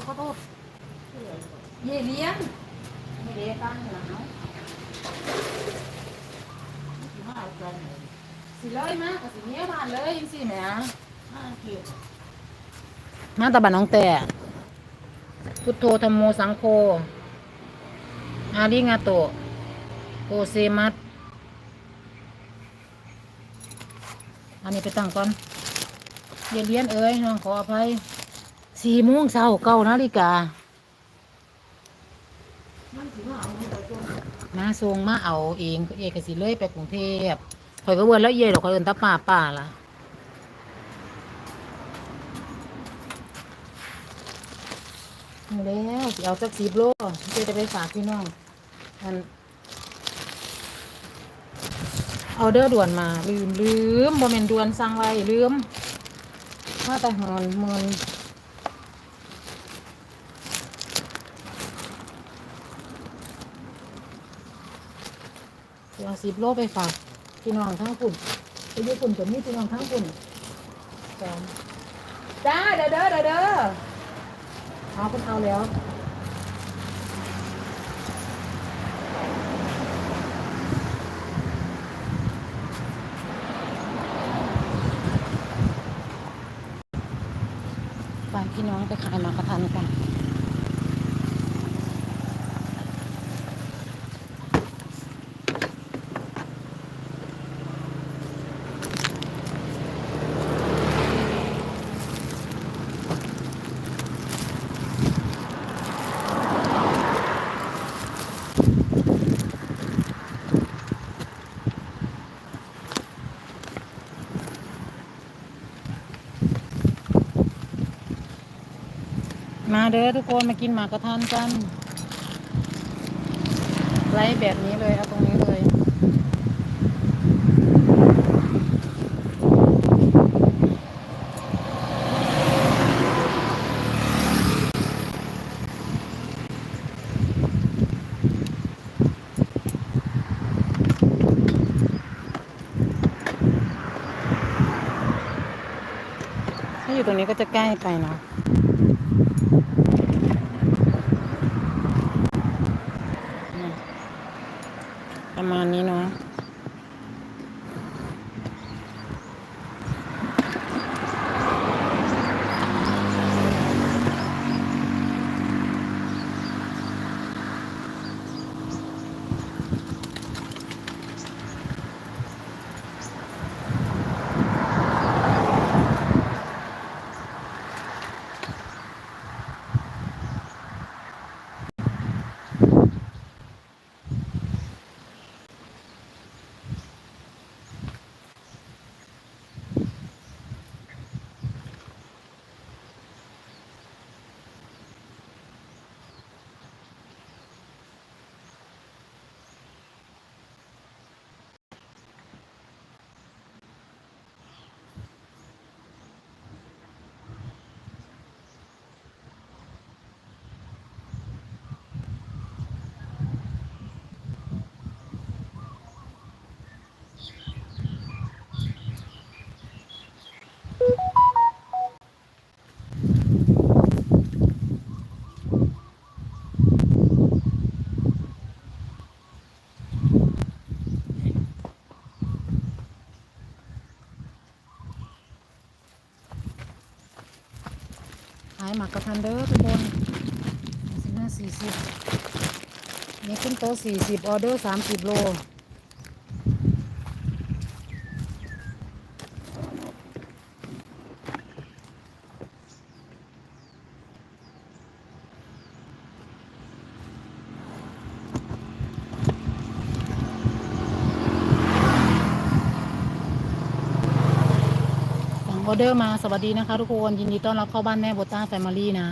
ษขอโทษเย่เลี้ยงไม่ได้ตั้งหลังเนาะมาเอากันเลยสิเลยมากกับสิเนี้ยผ่านเลยยังสิแหมมาเกี่ยวมาตะบันน้องแต่พุทโธธรรมโมสังโฆอาริงาโตโอเซมัสอันนี้ไปตั้งก่อนเย่เลี้ยนเอ้ยน้องขออภัย สี่โมงเช้าเก้านาฬิกามันสิมาเอาเงินไปตัวมาทรงมาเอาเองเอกสิเลยไปกรุงเทพข่อยก็เวินแล้วเย่ดอกข่อยเอินตาป่าป่าล่ะแล้วสิเอาสักสิบโลเจะจะไปฝากพี่น้องอันเอาเดอร์ด่วนมาลืมลืมบ่แม่นด่วนสั่งไว้ลืมมาแต่หอนเมิน สิเอาสิบโลไปฝากพี่น้องทั้งปุ่นไปญี่ปุ่นกับนี่พี่น้องทั้งปุ่นจ้าจ้าเด้อเด้อเด้อเด้อเอาเพิ่นเอาแล้วฝากพี่น้องไปขายมากระทันกัน มาเด้อทุกคนมากินหมากกระทันกันไล่แบบนี้เลยเอาตรงนี้เลยถ้าอยู่ตรงนี้ก็จะใกล้ไปเนาะ ขายหมากกระทันเด้อทุกคนสิบห้าสี่สิบนี่ขึ้นโต๊ะสี่สิบออเดอร์สามสิบโล ออเดอร์มาสวัสดีนะคะทุกคนยินดีต้อนรับเข้าบ้านแม่โบต้าแฟมิลี่นะ